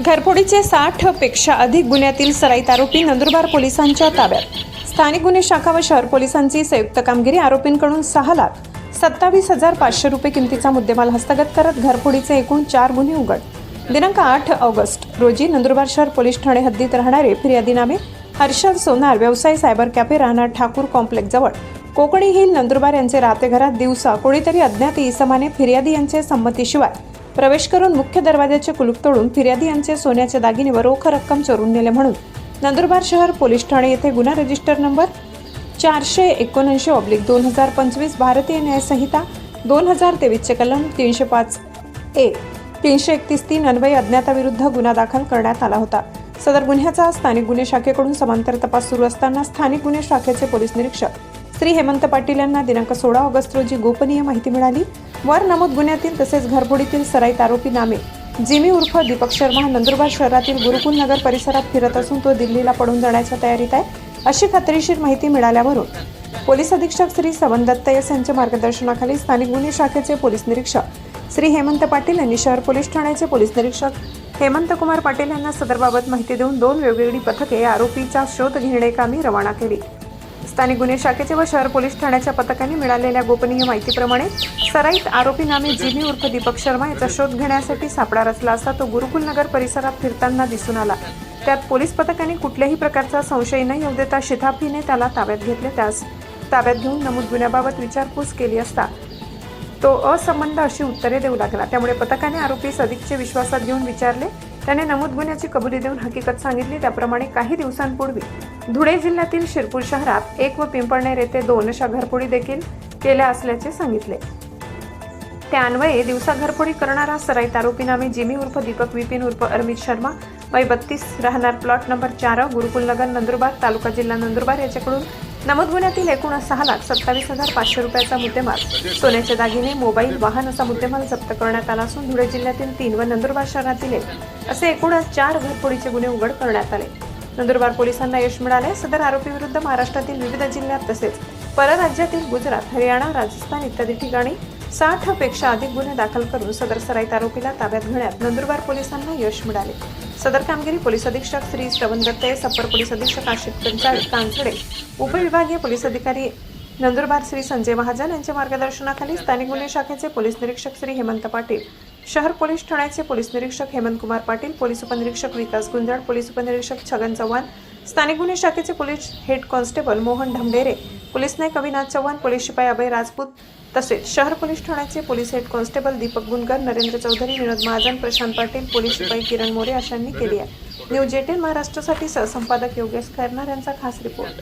घरफोडीचे साठपेक्षा अधिक गुन्ह्यातील सराईत आरोपी नंदुरबार पोलिसांच्या ताब्यात. स्थानिक गुन्हे शाखा व शहर पोलिसांची संयुक्त कामगिरी आरोपींकडून सहा लाख सत्तावीस हजार पाचशे रुपये किमतीचा मुद्देमाल हस्तगत करत घरफोडीचे एकूण चार गुन्हे उघड. दिनांक आठ ऑगस्ट रोजी नंदुरबार शहर पोलीस ठाणे हद्दीत राहणारे फिर्यादी नामे हर्षद सोनार व्यवसाय सायबर कॅफे राहणार ठाकूर कॉम्प्लेक्स जवळ कोकणी हिल नंदुरबार यांचे राहते घरात दिवसा कोणीतरी अज्ञात इसमाने फिर्यादी यांचे संमतीशिवाय प्रवेश करून मुख्य दरवाजाचे कुलूप तोडून फिर्यादी यांचे सोन्याचे दागिने व रोख रक्कम चोरून नेले म्हणून नंदुरबार शहर पोलीस ठाणे येथे गुन्हा रजिस्टर नंबर चारशे एकोणऐंशी ऑब्लिक दोन हजार पंचवीस भारतीय न्यायसंहिता दोन हजार तेवीसचे कलम तीनशे पाच ए तीनशे एकतीस तीन अन्वय अज्ञाताविरुद्ध गुन्हा दाखल करण्यात आला होता. सदर गुन्ह्याचा स्थानिक गुन्हे शाखेकडून समांतर तपास सुरू असताना स्थानिक गुन्हे शाखेचे पोलीस निरीक्षक श्री हेमंत पाटील यांना दिनांक सोळा ऑगस्ट रोजी गोपनीय माहिती मिळाली. वर नमूद गुन्ह्यातील तसेच घरबुडीतील सराईत आरोपी नामे. जिमी उर्फ दीपक शर्मा नंदुरबार शहरातील गुरुकुल नगर परिसरात फिरत असून तो दिल्लीला पडून जाण्याच्या तयारीत आहे. अशी खात्रीशीर माहिती मिळाल्यावरून पोलीस अधीक्षक श्री सवन दत्त यस यांच्या मार्गदर्शनाखाली स्थानिक गुन्हे शाखेचे पोलीस निरीक्षक श्री हेमंत पाटील यांनी शहर पोलीस ठाण्याचे पोलीस निरीक्षक हेमंत कुमार पाटील यांना सदरबाबत माहिती देऊन दोन वेगवेगळी पथके आरोपीचा शोध घेणे कामी रवाना केली. स्थानिक गुन्हे शाखेचे व शहर पोलीस ठाण्याच्या पथकांनी मिळालेल्या गोपनीय माहितीप्रमाणे सराईत आरोपी नामे जिमी उर्फ दीपक शर्मा याचा शोध घेण्यासाठी सापडा रचला असता तो गुरुकुलनगर परिसरात फिरताना दिसून आला. त्यात पोलीस पथकाने कुठल्याही प्रकारचा संशय न येऊ देता शिथाफीने त्याला ताब्यात घेतले. त्यास ताब्यात घेऊन नमूद गुन्ह्याबाबत विचारपूस केली असता तो असंबंध अशी उत्तरे देऊ लागला. त्यामुळे पथकाने आरोपीस अधिकचे विश्वासात घेऊन विचारले त्याने नमूद गुन्ह्याची कबुली देऊन हकीकत सांगितली. त्याप्रमाणे काही दिवसांपूर्वी धुळे जिल्ह्यातील शिरपूर शहरात एक व पिंपळनेर येथे दोन अशा घरफोडी देखील केल्या असल्याचे सांगितले. त्या अन्वये दिवसा घरफोडी करणारा सराईत आरोपी नामे जिमी उर्फ दीपक विपिन उर्फ अरमित शर्मा वय बत्तीस राहणार प्लॉट नंबर चार गुरुकुल नगर नंदुरबार तालुका जिल्हा नंदुरबार याच्याकडून नमूद एकूण सहा लाख सत्तावीस हजार पाचशे रुपयाचा मुद्देमाल. सोन्याचे दागिने मोबाईल वाहन असा मुद्देमाल जप्त करण्यात आला असून धुळे जिल्ह्यातील तीन व नंदुरबार शहरातील एक. असे एकूणच चार घरफोडीचे गुन्हे उघड करण्यात आले. नंदुरबार पोलिसांना यश मिळाले. सदर आरोपी विरुद्ध महाराष्ट्रातील विविध जिल्ह्यात तसेच परराज्यातील गुजरात हरियाणा राजस्थान इत्यादी ठिकाणी साठपेक्षा अधिक गुन्हे दाखल करून सदर सराईत आरोपीला ताब्यात घेण्यात नंदुरबार पोलिसांना यश मिळाले. सदर कामगिरी पोलीस अधीक्षक श्री श्रवण दत्त पोलीस अधीक्षक आशिष पंचाळ कांचडे उपविभागीय पोलीस अधिकारी नंदुरबार श्री संजय महाजन यांच्या मार्गदर्शनाखाली स्थानिक गुन्हे शाखेचे पोलीस निरीक्षक श्री हेमंत पाटील शहर पोलीस ठाण्याचे पोलीस निरीक्षक हेमंत कुमार पाटील पोलीस उपनिरीक्षक विकास गुंजाळ पोलीस उपनिरीक्षक छगन चव्हाण स्थानिक गुन्हे शाखेचे police head constable Mohan Dhamdhere police नायक अविनाथ चव्हाण पोलीस शिपाई अभय राजपूत तसेच शहर पोलीस ठाण्याचे police head constable Deepak Gunkar Narendra Chaudhari Vinod Mahajan Prashant Patil police शिपाई किरण मोरे अशांनी केली आहे. न्यूज एटीन महाराष्ट्रासाठी सहसंपादक योगेश खैरनार यांचा खास रिपोर्ट.